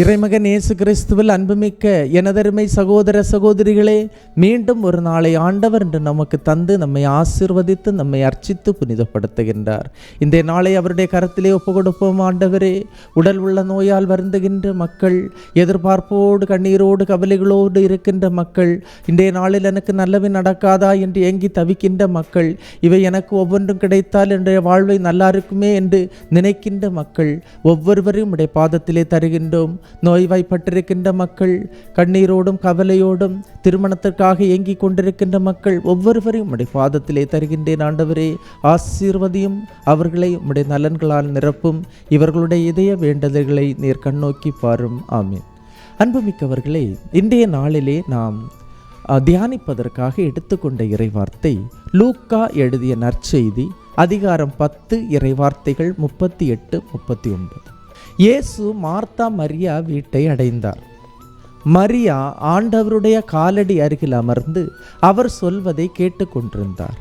இறைமகன் இயேசு கிறிஸ்துவில் அன்புமிக்க எனதருமை சகோதர சகோதரிகளே மீண்டும் ஒரு நாளை ஆண்டவர் என்று நமக்கு தந்து நம்மை ஆசீர்வதித்து நம்மை அர்ச்சித்து புனிதப்படுத்துகின்றார். இந்த நாளை அவருடைய கரத்திலே ஒப்பு கொடுப்போம் ஆண்டவரே. உடல் உள்ள நோயால் வருந்துகின்ற மக்கள் எதிர்பார்ப்போடு கண்ணீரோடு கவலைகளோடு இருக்கின்ற மக்கள் இன்றைய நாளில் எனக்கு நல்லவை நடக்காதா என்று ஏங்கி தவிக்கின்ற மக்கள் இவை எனக்கு ஒவ்வொன்றும் கிடைத்தால் இன்றைய வாழ்வை நல்லா இருக்குமே என்று நினைக்கின்ற மக்கள் ஒவ்வொருவரையும் உடைய பாதத்திலே தருகின்றோம். நோய்வாய்ப்பட்டிருக்கின்ற மக்கள் கண்ணீரோடும் கவலையோடும் திருமணத்திற்காக ஏங்கிக் கொண்டிருக்கின்ற மக்கள் ஒவ்வொருவரையும் உடைய பாதத்திலே தருகின்றேன் ஆண்டவரே. ஆசீர்வதியும் அவர்களை உடைய நலன்களால் நிரப்பும். இவர்களுடைய இதய வேண்டுதல்களை நீர் கண்ணோக்கி பாரும். ஆமீன். அன்புமிக்கவர்களே இன்றைய நாளிலே நாம் தியானிப்பதற்காக எடுத்துக்கொண்ட இறைவார்த்தை லூக்கா எழுதிய நற்செய்தி அதிகாரம் பத்து இறைவார்த்தைகள் முப்பத்தி எட்டு முப்பத்தி ஒன்பது. இயேசு மார்த்தா மரியா வீட்டை அடைந்தார். மரியா ஆண்டவருடைய காலடி அருகில் அமர்ந்து அவர் சொல்வதை கேட்டுக்கொண்டிருந்தார்.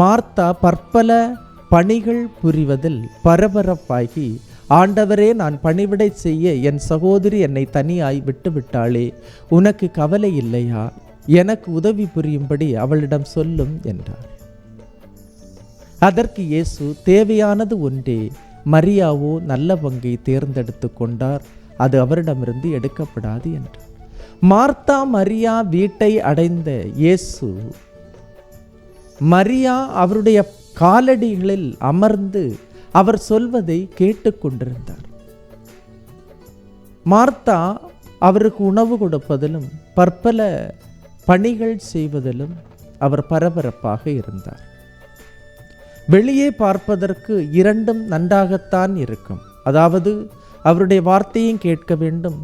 மார்த்தா பற்பல பணிகள் புரிவதில் பரபரப்பாகி ஆண்டவரே நான் பணிவிடை செய்ய என் சகோதரி என்னை தனியாய் விட்டுவிட்டாளே உனக்கு கவலை இல்லையா? எனக்கு உதவி புரியும்படி அவளிடம் சொல்லும் என்றார். அதற்கு இயேசு தேவையானது ஒன்றே மரியாவோ நல்ல பங்கை தேர்ந்தெடுத்து கொண்டார். அது அவரிடமிருந்து எடுக்கப்படாது என்றார் மார்த்தா மரியா வீட்டை அடைந்த இயேசு மரியா அவருடைய காலடிகளில் அமர்ந்து அவர் சொல்வதை கேட்டுக்கொண்டிருந்தார் மார்த்தா அவருக்கு உணவு கொடுப்பதிலும் பற்பல பணிகள் செய்வதிலும் அவர் பரபரப்பாக இருந்தார். வெளியே பார்ப்பதற்கு இரண்டும் நன்றாகத்தான் இருக்கும். அதாவது அவருடைய வார்த்தையும் கேட்க வேண்டும்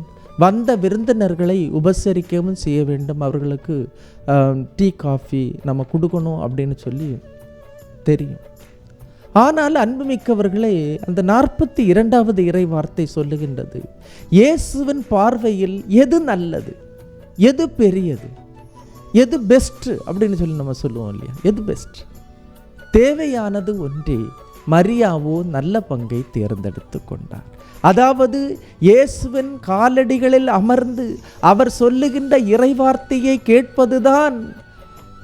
வந்த விருந்தினர்களை உபசரிக்கவும் செய்ய வேண்டும் அவர்களுக்கு டீ காஃபி நம்ம கொடுக்கணும் அப்படின்னு சொல்லி தெரியும். ஆனால் அன்புமிக்கவர்களே அந்த நாற்பத்தி இரண்டாவது இறை வார்த்தை சொல்லுகின்றது இயேசுவின் பார்வையில் எது நல்லது? எது பெரியது? எது பெஸ்ட் அப்படின்னு சொல்லி நம்ம சொல்லுவோம் இல்லையா? எது பெஸ்ட் தேவையானது ஒன்றே மரியாவோ நல்ல பங்கை தேர்ந்தெடுத்து கொண்டார் அதாவது இயேசுவின் காலடிகளில் அமர்ந்து அவர் சொல்லுகின்ற இறைவார்த்தையை கேட்பதுதான்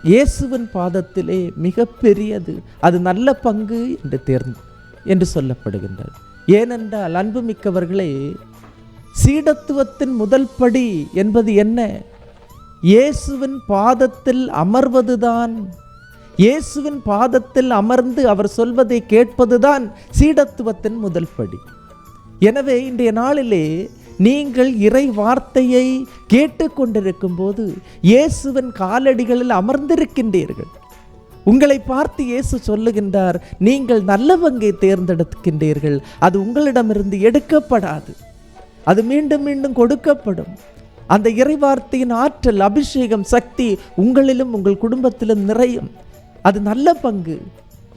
இயேசுவின் பாதத்திலே மிக பெரியது அது நல்ல பங்கு என்று தேர்ந்து என்று சொல்லப்படுகின்றது. ஏனென்றால் அன்புமிக்கவர்களே சீடத்துவத்தின் முதல் படி என்பது என்ன? இயேசுவின் பாதத்தில் அமர்வதுதான் இயேசுவின் பாதத்தில் அமர்ந்து அவர் சொல்வதை கேட்பதுதான் சீடத்துவத்தின் முதல் படி. எனவே இன்றைய நாளிலே நீங்கள் இறை வார்த்தையை கேட்டுக்கொண்டிருக்கும் போது இயேசுவின் காலடிகளில் அமர்ந்திருக்கின்றீர்கள். உங்களை பார்த்து இயேசு சொல்லுகின்றார் நீங்கள் நல்ல பங்கை தேர்ந்தெடுக்கின்றீர்கள். அது உங்களிடமிருந்து எடுக்கப்படாது. அது மீண்டும் மீண்டும் கொடுக்கப்படும். அந்த இறைவார்த்தையின் ஆற்றல் அபிஷேகம் சக்தி உங்களிலும் உங்கள் குடும்பத்திலும் நிறையும். அது நல்ல பங்கு.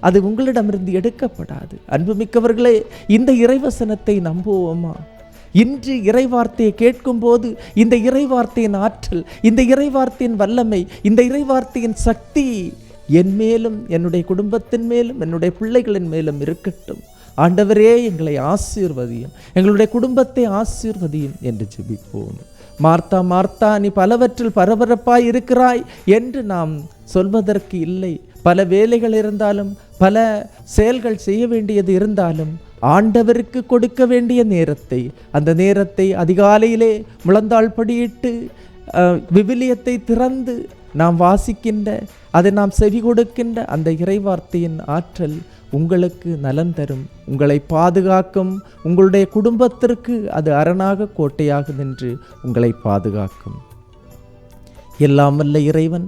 அது உங்களிடமிருந்து எடுக்கப்படாது. அன்புமிக்கவர்களே இந்த இறைவசனத்தை நம்புவோமா? இன்று இறைவார்த்தையை கேட்கும்போது இந்த இறைவார்த்தையின் ஆற்றல் இந்த இறைவார்த்தையின் வல்லமை இந்த இறைவார்த்தையின் சக்தி என் மேலும் என்னுடைய குடும்பத்தின் மேலும் என்னுடைய பிள்ளைகளின் மேலும் இருக்கட்டும். ஆண்டவரே எங்களை ஆசீர்வதியும் எங்களுடைய குடும்பத்தை ஆசீர்வதியும் என்று ஜெபிப்போம். மார்த்தா மார்த்தா நீ பலவற்றில் பரபரப்பாய் இருக்கிறாய் என்று நாம் சொல்வதற்கு இல்லை. பல வேலைகள் இருந்தாலும் பல செயல்கள் செய்ய வேண்டியது இருந்தாலும் ஆண்டவருக்கு கொடுக்க வேண்டிய நேரத்தை அந்த நேரத்தை அதிகாலையிலே முழந்தாள் படியிட்டு விவிலியத்தை திறந்து நாம் வாசிக்கின்ற அதை நாம் செவி கொடுக்கின்ற அந்த இறைவார்த்தையின் ஆற்றல் உங்களுக்கு நலன் தரும். உங்களை பாதுகாக்கும் உங்களுடைய குடும்பத்திற்கு அது அரணாக கோட்டையாக நின்று உங்களை பாதுகாக்கும். எல்லாம் வல்ல இறைவன்